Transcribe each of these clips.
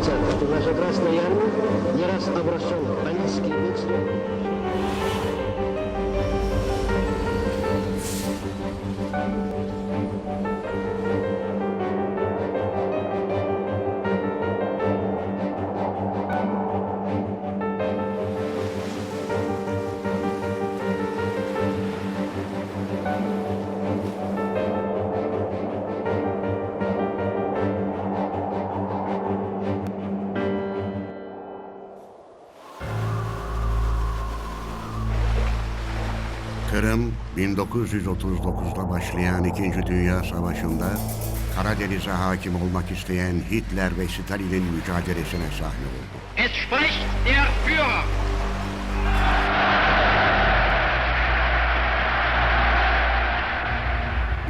говорится, что наша Красная Армия не раз обращен в панические бедствия. 1939'da başlayan İkinci Dünya Savaşı'nda Karadeniz'e hakim olmak isteyen Hitler ve Stalin'in mücadelesine sahne oldu. Es spricht der Führer.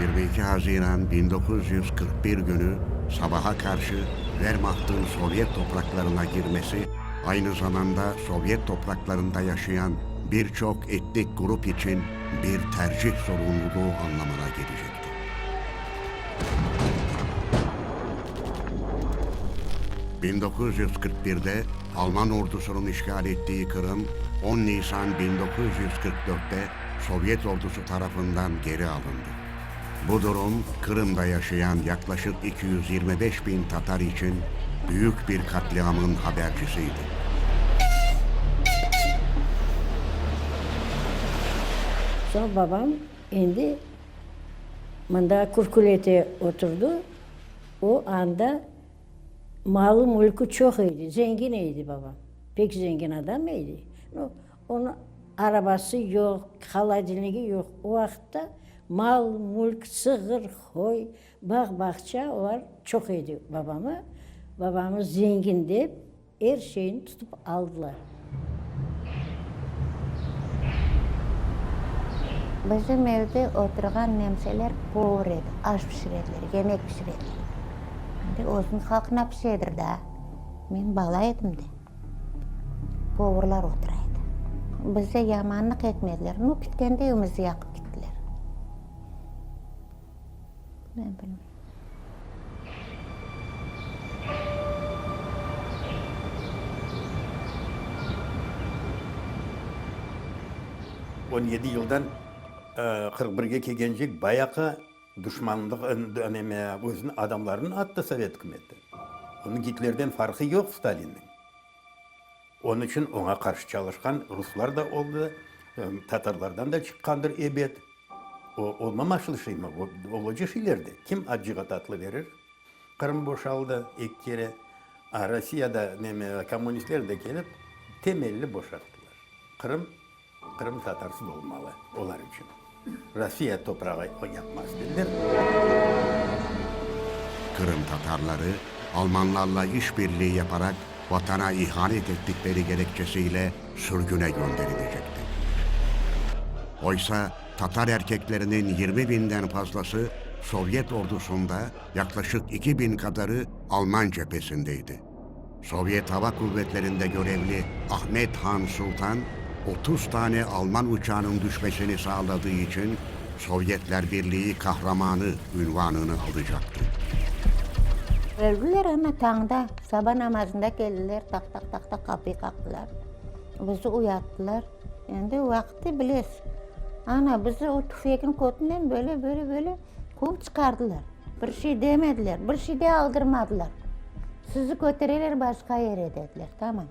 22 Haziran 1941 günü sabaha karşı Wehrmacht'ın Sovyet topraklarına girmesi aynı zamanda Sovyet topraklarında yaşayan birçok etnik grup için bir tercih sorumluluğu anlamına gelecekti. ...1941'de Alman ordusunun işgal ettiği Kırım... ...10 Nisan 1944'te Sovyet ordusu tarafından geri alındı. Bu durum Kırım'da yaşayan yaklaşık 225 bin Tatar için büyük bir katliamın habercisiydi. Sonra babam indi. Manda kurkulete oturdu. O anda malı mülkü çok iyiydi. Zengin iyiydi babam. Pek zengin adam. O- Onun arabası yok, halacılığı yok. O vakitte mal, mülk, sığır, koy, bağ, bahçe var. Çok iyiydi babamı. Babamız zengindi. Her şeyini tutup aldılar. біздің мәлді отырған немселер повар еді аш пішірерлер емек пішірерлер өзінің халқына пішеді да мен бала едім де поварлар отырады бізде яманлық етмеділер ну кеткенде үйімізді яқып кіттілер. мен білмеймін он жылдан 41 келгенше баяғы душмандық әнеме өзінің адамларын атты совет үкіметі оның гитлерден фарқы жоқ сталиннің оның үшін оңа қарсы çalışқан руслар да олды татарлардан да шыққандыр эбет олмамашыл шима олоджы шилерді кім аджиға татлы берер қырым бошалды екі кере а россияда неме коммунистлер де келіп темелі бошаттылар қырым қырым татарсыз болмалы олар үшін Rusya toprağı yapmaz dediler. Kırım Tatarları Almanlarla işbirliği yaparak vatana ihanet ettikleri gerekçesiyle sürgüne gönderilecekti. Oysa Tatar erkeklerinin 20 binden fazlası Sovyet ordusunda yaklaşık 2 bin kadarı Alman cephesindeydi. Sovyet Hava Kuvvetleri'nde görevli Ahmet Han Sultan 30 tane Alman uçağının düşmesini sağladığı için Sovyetler Birliği kahramanı ünvanını alacaktı. Öldüler ama tağda sabah namazında geldiler tak tak tak tak kapıyı kaktılar. Bizi uyattılar. Şimdi vakti biles. Ana bizi o tüfeğin kotundan böyle böyle böyle kum çıkardılar. Bir şey demediler, bir şey de aldırmadılar. Sizi götürürler başka yere dediler, tamam.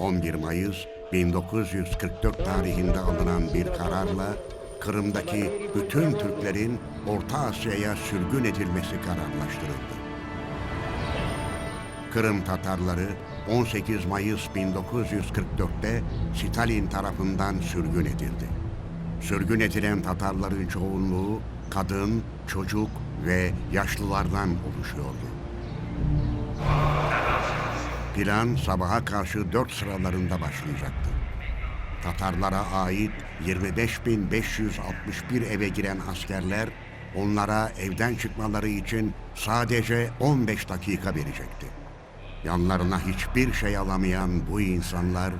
11 Mayıs 1944 tarihinde alınan bir kararla Kırım'daki bütün Türklerin Orta Asya'ya sürgün edilmesi kararlaştırıldı. Kırım Tatarları 18 Mayıs 1944'te Stalin tarafından sürgün edildi. Sürgün edilen Tatarların çoğunluğu kadın, çocuk ve yaşlılardan oluşuyordu. Plan sabaha karşı dört sıralarında başlayacaktı. Tatarlara ait 25.561 eve giren askerler onlara evden çıkmaları için sadece 15 dakika verecekti. Yanlarına hiçbir şey alamayan bu insanlar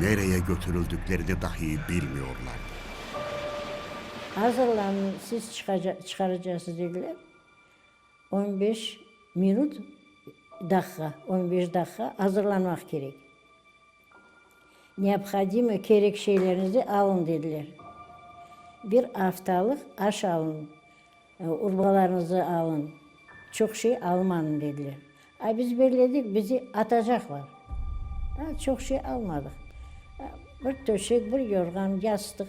nereye götürüldüklerini dahi bilmiyorlardı. Hazırlanın siz çıkaracaksınız dediler. 15 minut dakika, 15 dakika hazırlanmak gerek. Neophodimo gerek şeylerinizi alın dediler. Bir haftalık aş alın, e, urbalarınızı alın, çok şey almanın dediler. Ay biz belirledik, bizi atacaklar. Ha, çok şey almadık. Ha, Bir döşek, bir yorgan, yastık.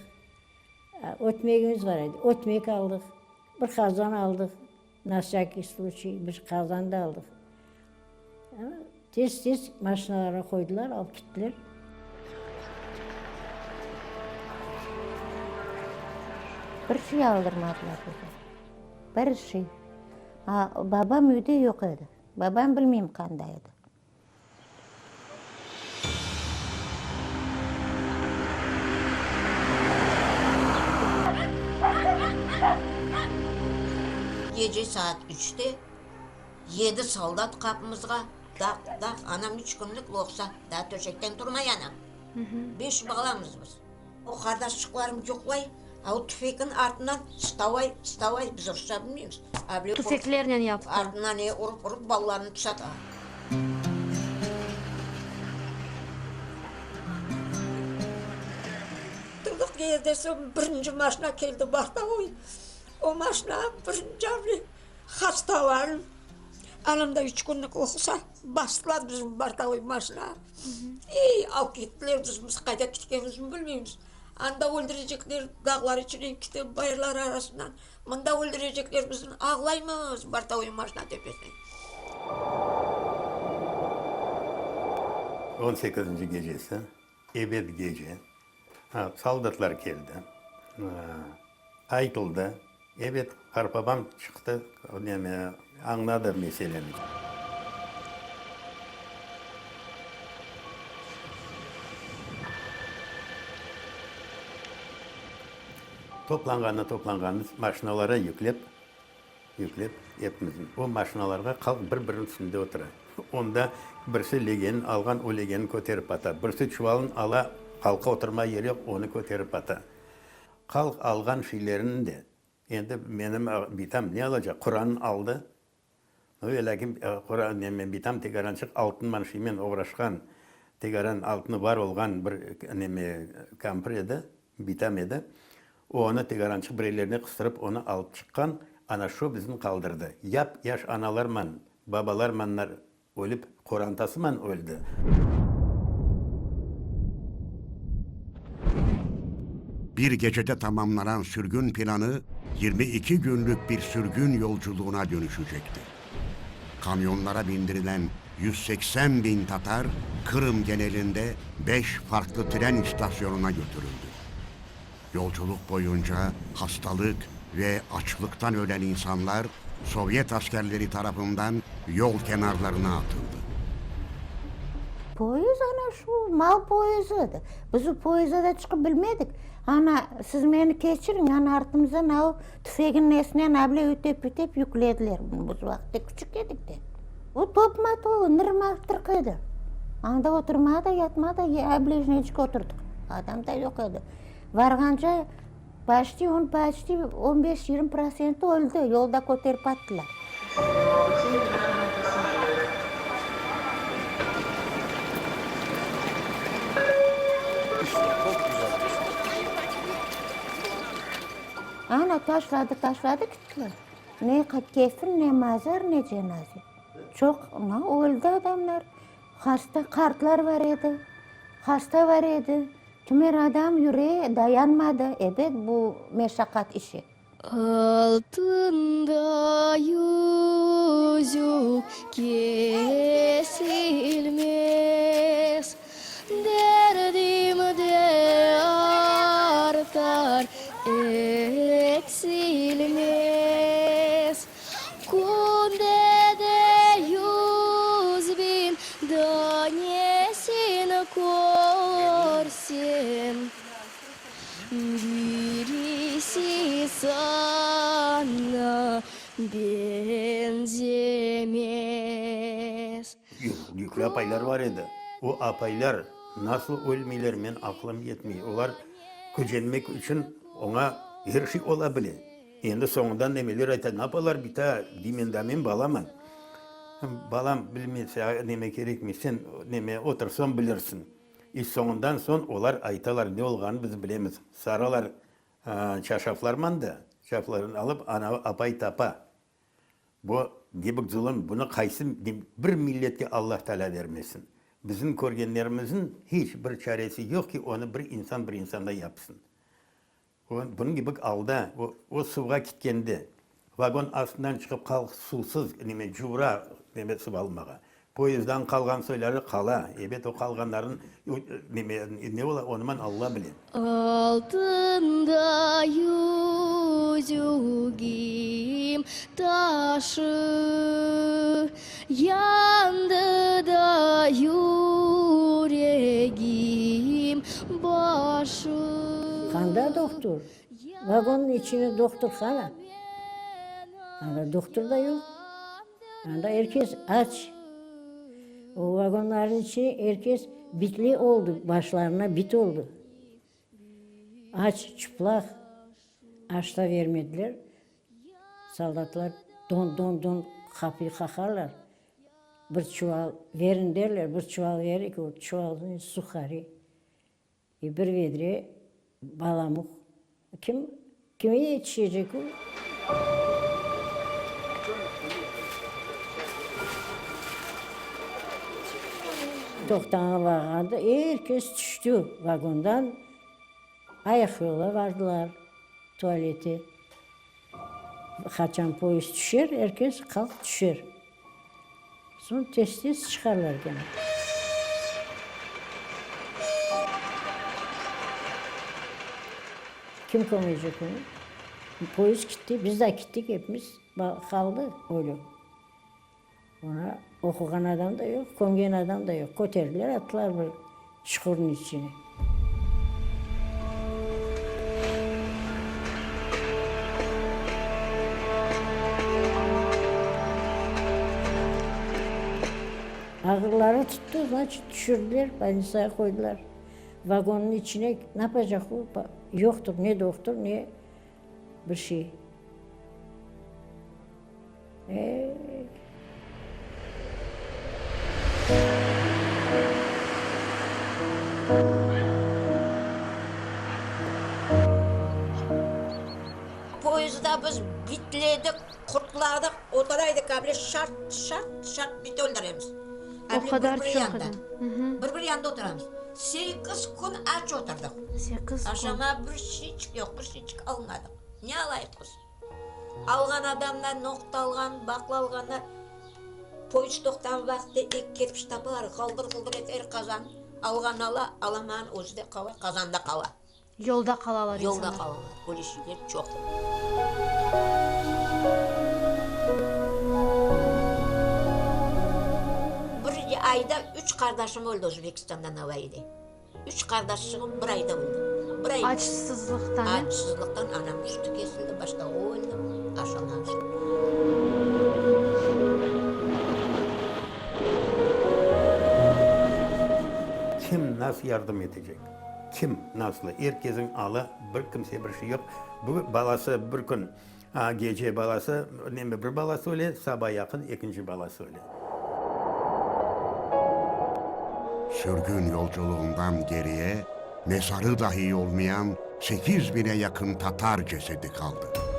Ha, Ötmeğimiz var idi. Ötmek aldık. Bir kazan aldık. Nasaki случай bir kazan da aldık. Tez tez maşinalara koydular, alıp gittiler. Bir şey aldırmadılar bize. Bir şey. Ha, babam evde yok idi. Babam bilmeyeyim kandaydı. Gece saat 3'te yedi soldat kapımızga Да, да, ана üç лоқса, да төшектен döşekten durmay anam. біз hı. Beş bağlamız жоқ O kardeşliklerim артынан ставай, ставай, біз ұрса білмейміз. Түфеклерінен. Артынан ұрып, ұрып, балаларын тұсады. Тұрдық кезде сол бірінші машина келді бақта ой. О машина бірінші әбіле Anamda üç günlük okusa bastılar bizim Bartavoy maşına. İyi av gittiler biz, kayda gittiğimizi bilmiyoruz. Anda öldürecekler dağlar içine gidip bayırlar arasından. Mında öldürecekler bizim ağlaymız Bartavoy maşına tepesine. 18. gecesi, ebed gece. Ha, soldatlar geldi. Ha, aytıldı. Evet, harpabam çıktı. Neme, аңнады мәселені топланғаны топланғаны машиналарға жүклеп жүклеп епміз ол машиналарға халық бір бірінің үстінде отыра онда бірсі легенін алған ол легенін көтеріп ата бірсі чувалын ала халқа отырмай ере оны көтеріп ата халық алған шилерін де енді менің битам не алacak құранын алды Öyle ki Kur'an neme bitam tegarançık altın man şeymen uğraşkan tegaran altını var olgan bir neme kampır edi, bitam edi. O onu tegarançık bireylerine kıstırıp onu alıp çıkan ana şu bizim kaldırdı. Yap yaş analar man, babalar manlar ölüp Kur'an man öldü. Bir gecede tamamlanan sürgün planı 22 günlük bir sürgün yolculuğuna dönüşecekti. Kamyonlara bindirilen 180 bin Tatar Kırım genelinde 5 farklı tren istasyonuna götürüldü. Yolculuk boyunca hastalık ve açlıktan ölen insanlar Sovyet askerleri tarafından yol kenarlarına atıldı. пойыз ана шу мал пойызы біз пойызда шығып білмедік ана сіз мені кешірің ана артымыздан ау тüfегin несінен әбле өтеп бүйтеп жүкледілер біз уақытта күшік едік те ол топмады ол нырмақтырқ еді анда отырмады ятмады облежничка отырдық адамдай жоқ еді барғанша почти он почти он бес жиырма проценті өлді жолда көтеріп аттылар koterip attılar. Ana taşladı taşladı gittiler. Ne kefir ne mazar ne cenaze. Çok ne öldü adamlar. Hasta kartlar var idi. Hasta var idi. Tümer adam yüreği dayanmadı. Evet bu meşakkat işi. Altında yüzü kesilmez Derdim sana benzemez. Yük- Yüklü apaylar var idi. O apaylar nasıl ölmeyler men aklım yetmiyor. Onlar köcenmek için ona her şey olabilir. Endi soňundan nemeler ayta, napalar bita, dimen damen balaman. Balam bilmese neme kerekmi sen neme otursan bilirsin. İş sonundan son olar aytalar ne olganı biz bilemiz. Saralar aa, çarşaflar manda. Çarşaflarını alıp ana apay tapa. Bu dibik zulüm bunu kaysın bir milletke Allah Teala vermesin. Bizim körgenlerimizin hiç bir çaresi yok ki onu bir insan bir insanda yapsın. Bunun gibi alda o, o suğa gitkendi. Vagon astından çıkıp kalk susuz neme cura neme su Poyezddan kalgan söyleri kala. Evet o kalganların ne ola onuman Allah bilir. Altında yüzüğüm taşı Yandı da yüreğim başı Kanda doktor. Vagonun içine doktorhana. Anda doktor da yok. Anda herkes aç. O vagonların içine herkes bitli oldu. Başlarına bit oldu. Aç, çıplak. Aç da vermediler. Soldatlar don don don kapıyı kakarlar. Bir çuval verin derler. Bir çuval verir ki o çuvalın sukarı. E, bir vedre balamuk. Kim kime yetişecek o? Toktana varanda herkes düştü vagondan. Ayak yola vardılar tuvalete. Kaçan polis düşer, herkes kalk düşer. Sonra tez çıkarlar gene. Kim koyacak onu? Polis gitti, biz de gittik hepimiz. Kaldı öyle. Ona okuyan adam da yok, kongen adam da yok. Koterdiler, attılar bir çukurun içine. Ağırları tuttu, значит düşürdüler, banisaya koydular. Vagonun içine ne yapacak o? Ba- Yoktur, ne doktor, ne bir şey. Ee, Біз битледік, құртладық, отырайды әбіле шарт, шарт, шарт бит өндіреміз. Әбіле бір бір янда. Бір бір янда отырамыз. Сегіз күн ач отырдық. Ашама бір шичік жоқ, бір шичік алмадық Не алайық? Алған адамнан, ноқталған, бақылалғандар пойыз тоқтан вақты ек кетпіш тапар қалбыр құлбыр етер қазан алған ала аламан өзде қала қазанда қала Йолда қалалар жолда қалалар көлешілер жоқ бір айда үш қардашым өлді өзбекстандан әуейде үш қардашығым бір айда өлді бір айда анам үшті кесілді башта өлді ашаланшы nasıl yardım edecek? Kim nasıl? Herkesin alı bir kimse bir şey yok. Bu balası bir gün gece balası ne bir balası öyle sabah yakın ikinci balası öyle. Sürgün yolculuğundan geriye mezarı dahi olmayan 8 bine yakın Tatar cesedi kaldı.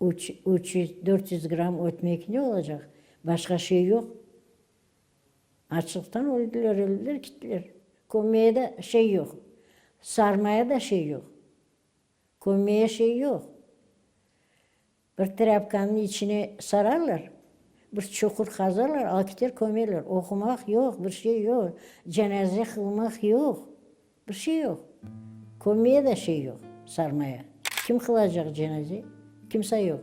Üç, 300, 400 gram ekmek ne olacak? Başka şey yok. Açlıktan öldüler, öldüler, gittiler. Komeye de şey yok. Sarmaya da şey yok. Komeye şey yok. Bir trapkanın içine sararlar. Bir çukur kazarlar, akiter koyarlar. Okumak yok, bir şey yok. Cenaze kılmak yok. Bir şey yok. Komeye de şey yok, sarmaya. Kim kılacak cenaze? Kimse yok.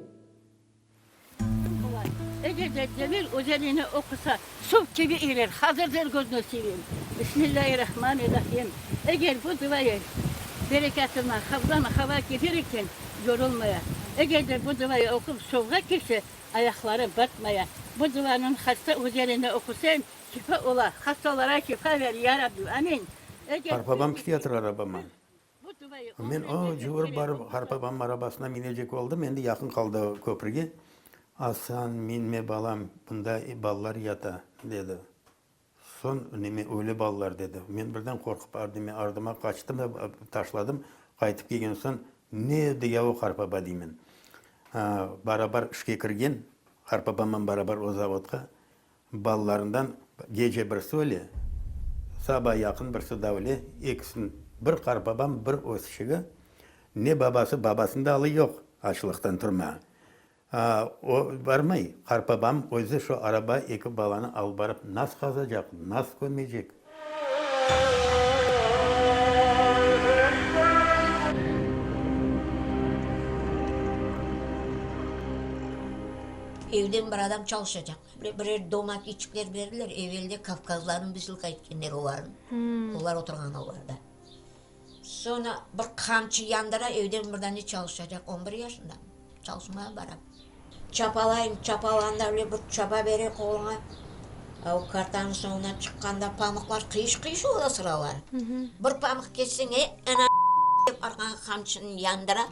Eğer de Celil özelliğini okusa su gibi iler. Hazırdır gözünü seveyim. Bismillahirrahmanirrahim. Eğer bu duayı bereketine, havlana hava getirirken yorulmaya, eğer de bu duayı okup soğuğa girse ayakları batmaya, bu duanın hasta özelliğini okusan şifa ola, hastalara şifa ver ya Rabbi. Amin. Eğer Arabam psikiyatr arabama. мен o жүгіріп барып қарпапамның арабасына мінежек болдым. Енді яқын қалды көпірге. Асан менме балам бұнда балалар ята деді. Сон неме өлі балалар деді. Мен бірден қорқып ардыме ардыма қаштым да ташладым. Қайтып келген соң не деяу қарпаба деймін. Барабар ішке кірген қарпапаммен барабар о заводқа балаларından кеже бірсі өлі, саба яқын бірсі да бір қар бабам бір өсшігі не бабасы бабасында алы жоқ ашылықтан тұрма о, бармай қарпабам өзі шо араба екі баланы алып барып нас қаза жақ нас көмейжек Евден бір адам чалыша жақ Бір бір дома кичиктер берділер, евелде кавказлардын бисылка айткендер оларын олар отырған оларды. Sonra bir kamçı yandıra evden birden ne çalışacak 11 жасында Çalışmaya baram. Çapalayım çapalanda öyle bir çapa бере koluna. Ау картаның соңына шыққанда памуклар қиыш қиыш ола сыралар. Бір памық кессең, е, ана деп арқан қамшыны яндыра.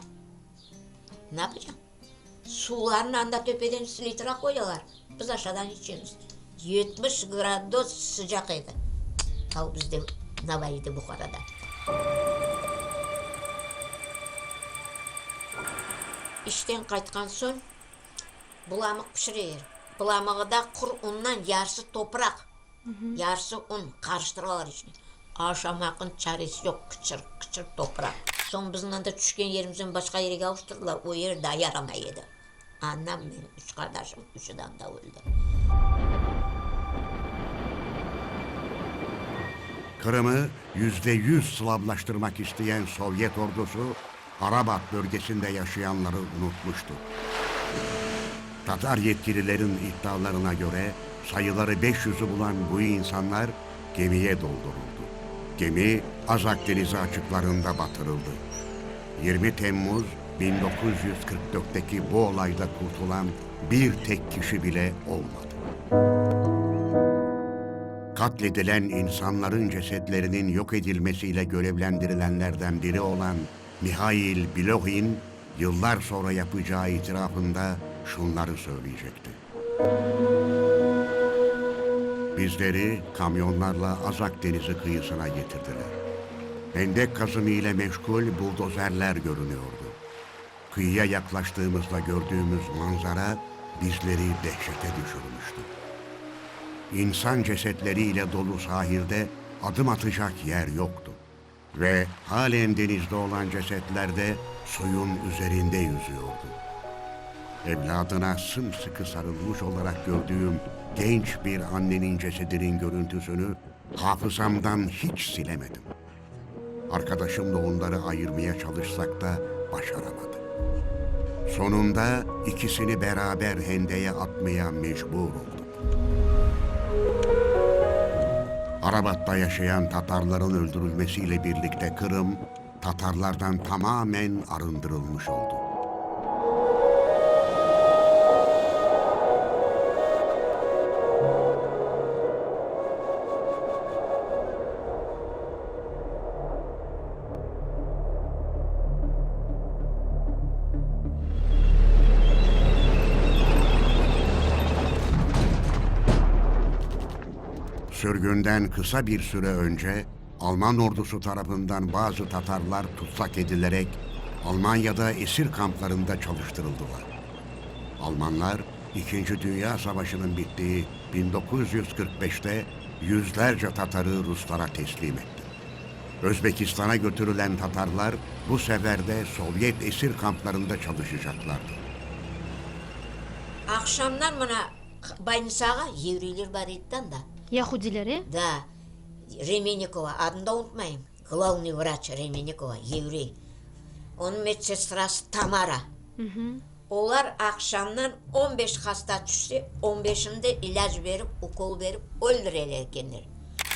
Напыжа? Суларын анда төпеден слитра қоялар. Біз ашадан ішеміз. 70 градус sıcak еді. Ал бізде Навайда Бұқарада іштен қайтқан соң бұламық пішірер. Бұламығыда құр ұннан ярсы топырақ, ярсы ұн қарыштыралар ішіне. Ашамақын чарес жоқ, кішір-кішір топырақ. Соң біздің анда түшкен жерімізден басқа жерге ауыстырдылар, ол ері даярана еді. Анам мен үш қардашым үші анда өлді. Kırım'ı yüzde yüz Slavlaştırmak isteyen Sovyet ordusu Arabat bölgesinde yaşayanları unutmuştu. Tatar yetkililerin iddialarına göre sayıları 500'ü bulan bu insanlar gemiye dolduruldu. Gemi Azak Denizi açıklarında batırıldı. 20 Temmuz 1944'teki bu olayda kurtulan bir tek kişi bile olmadı. Katledilen insanların cesetlerinin yok edilmesiyle görevlendirilenlerden biri olan Mihail Bilohin yıllar sonra yapacağı itirafında şunları söyleyecekti. Bizleri kamyonlarla Azak Denizi kıyısına getirdiler. Hendek kazımı ile meşgul buldozerler görünüyordu. Kıyıya yaklaştığımızda gördüğümüz manzara bizleri dehşete düşürmüştü. İnsan cesetleriyle dolu sahilde adım atacak yer yoktu. Ve halen denizde olan cesetler de suyun üzerinde yüzüyordu. Evladına sımsıkı sarılmış olarak gördüğüm genç bir annenin cesedinin görüntüsünü hafızamdan hiç silemedim. Arkadaşımla onları ayırmaya çalışsak da başaramadım. Sonunda ikisini beraber hendeye atmaya mecbur olduk. Arabat'ta yaşayan Tatarların öldürülmesiyle birlikte Kırım, Tatarlardan tamamen arındırılmış oldu. Sürgünden kısa bir süre önce Alman ordusu tarafından bazı Tatarlar tutsak edilerek Almanya'da esir kamplarında çalıştırıldılar. Almanlar İkinci Dünya Savaşı'nın bittiği 1945'te yüzlerce Tatarı Ruslara teslim etti. Özbekistan'a götürülen Tatarlar bu sefer de Sovyet esir kamplarında çalışacaklardı. Akşamdan bana Baynisağa Yevriler var idden da. Yahudileri? Да, Ременникова, adını da unutmayın. Главный врач Ременникова, Yevri. Onun medsestrası Tamara. Onlar akşamdan 15 hasta düşse 15'inde ilaç verip, ukol verip öldürerkenler.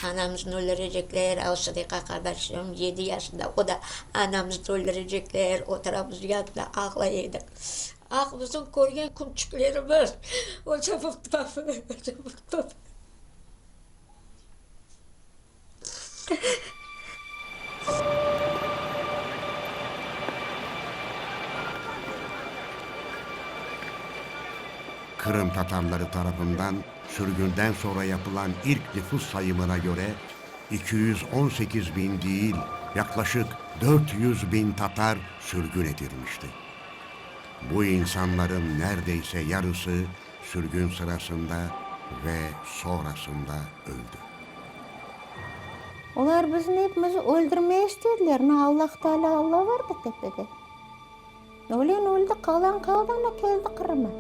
Anamızı öldürecekler, Avşarika kardeşim 7 yaşında, o da anamızı öldürecekler, o tarafımız yanında ağlayıyorduk. Ah bizim koruyan kumçuklarımız, o çabuk babı, o çabuk babı. Kırım Tatarları tarafından sürgünden sonra yapılan ilk nüfus sayımına göre 218 bin değil yaklaşık 400 bin Tatar sürgün edilmişti. Bu insanların neredeyse yarısı sürgün sırasında ve sonrasında öldü. Олар біздің епімізді өлдірмей істеділер. Мына Аллах Тәала Алла бар деп тепеде. Өлен өлді қалан қалдана келді қырыма.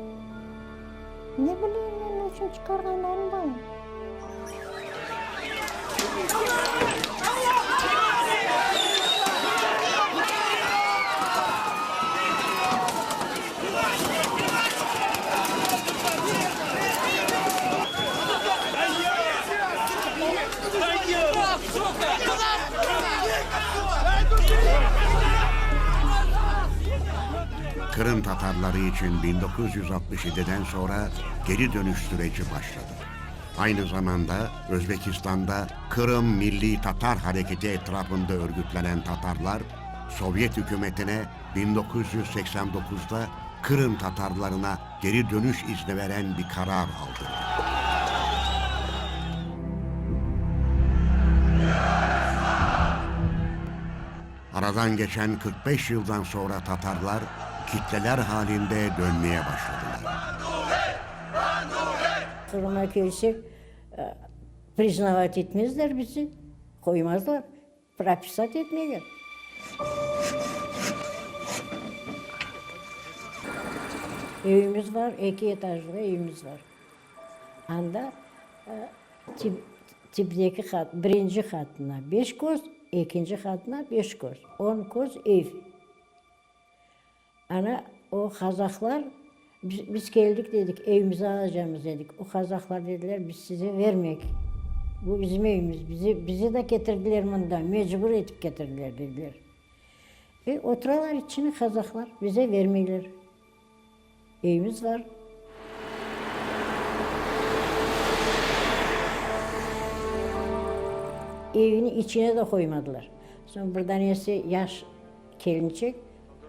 Не білейін мен үшін Аллах! İçin 1967'den sonra geri dönüş süreci başladı. Aynı zamanda Özbekistan'da Kırım Milli Tatar Hareketi etrafında örgütlenen Tatarlar, Sovyet hükümetine 1989'da Kırım Tatarlarına geri dönüş izni veren bir karar aldı. Aradan geçen 45 yıldan sonra Tatarlar kitleler halinde dönmeye başladılar. Surma gelsek e, priznavat etmezler bizi. Koymazlar. Prapisat etmeyelim. evimiz var, iki etajlı evimiz var. Anda e, tip, tipdeki kat, birinci katına beş koz, ikinci katına beş koz. On koz ev. Ana o Kazaklar biz, biz geldik dedik evimizi alacağımız dedik. O Kazaklar dediler biz size vermek. Bu bizim evimiz. Bizi bizi de getirdiler bundan. Mecbur edip getirdiler dediler. E oturarlar içine Kazaklar bize vermiyorlar. Evimiz var. Evini içine de koymadılar. Sonra buradan iyisi yaş gelinecek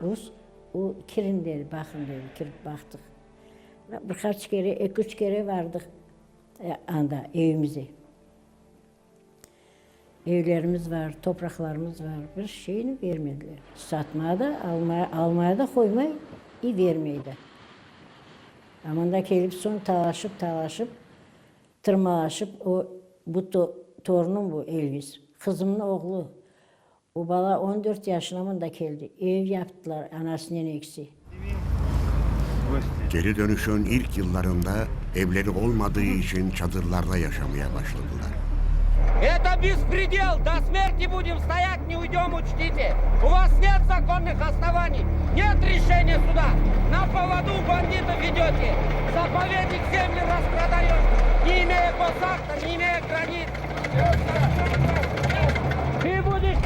Rus o kirin dedi, bakın dedi, kirip baktık. Birkaç kere, iki üç kere vardık e, anda evimize. Evlerimiz var, topraklarımız var. Bir şeyini vermediler. Satmaya da, almaya, almaya da koymay, iyi vermeyi de. Ama da gelip son talaşıp talaşıp, tırmalaşıp, o, bu to, torunum bu Elvis. Kızımın oğlu. O bala 14 yaşına da geldi. Ev yaptılar anasının eksi. Geri dönüşün ilk yıllarında evleri olmadığı için çadırlarda yaşamaya başladılar. Это беспредел! До смерти будем стоять, не уйдем, учтите! У вас нет законных оснований, нет решения суда! На поводу бандитов ведете! Заповедник земли распродаешь, не имея посадка, не имея границ! Ты будешь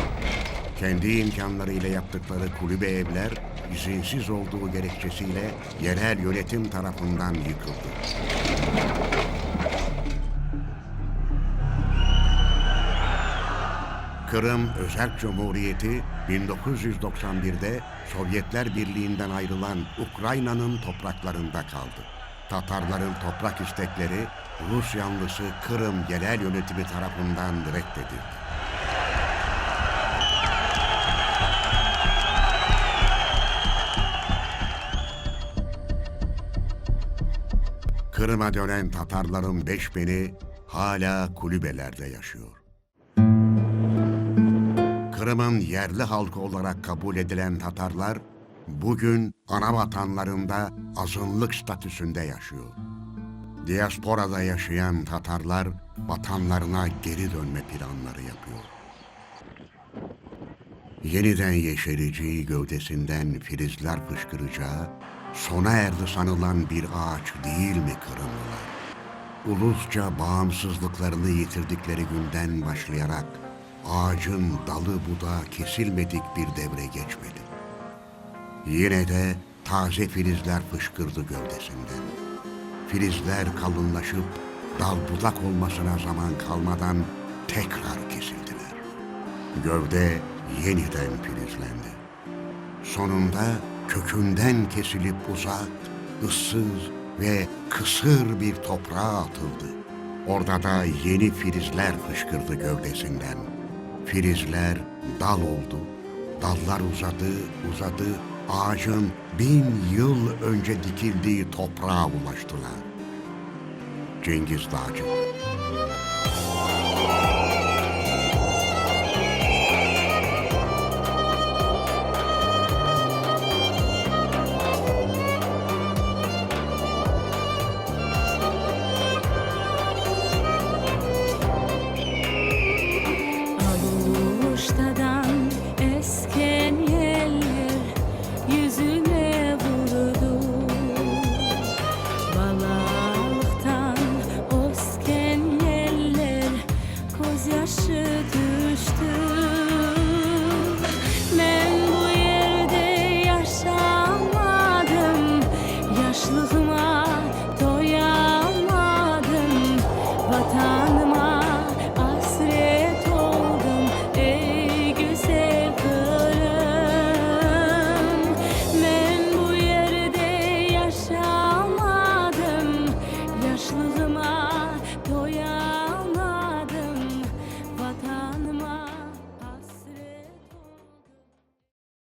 kendi imkanlarıyla yaptıkları kulübe evler izinsiz olduğu gerekçesiyle yerel yönetim tarafından yıkıldı. Kırım Özerk Cumhuriyeti 1991'de Sovyetler Birliği'nden ayrılan Ukrayna'nın topraklarında kaldı. Tatarların toprak istekleri Rus yanlısı Kırım yerel yönetimi tarafından reddedildi. Kırım'a dönen Tatarların beş bini hala kulübelerde yaşıyor. Kırım'ın yerli halkı olarak kabul edilen Tatarlar bugün ana vatanlarında azınlık statüsünde yaşıyor. Diasporada yaşayan Tatarlar vatanlarına geri dönme planları yapıyor. Yeniden yeşereceği gövdesinden filizler fışkıracağı, sona erdi sanılan bir ağaç değil mi Kırımlılar? Ulusça bağımsızlıklarını yitirdikleri günden başlayarak ağacın dalı budağı kesilmedik bir devre geçmedi. Yine de taze filizler fışkırdı gövdesinden. Filizler kalınlaşıp dal budak olmasına zaman kalmadan tekrar kesildiler. Gövde yeniden filizlendi. Sonunda kökünden kesilip uzak, ıssız, ve kısır bir toprağa atıldı. Orada da yeni filizler fışkırdı gövdesinden. Filizler dal oldu, dallar uzadı, uzadı, ağacın bin yıl önce dikildiği toprağa ulaştılar. Cengiz Dağcı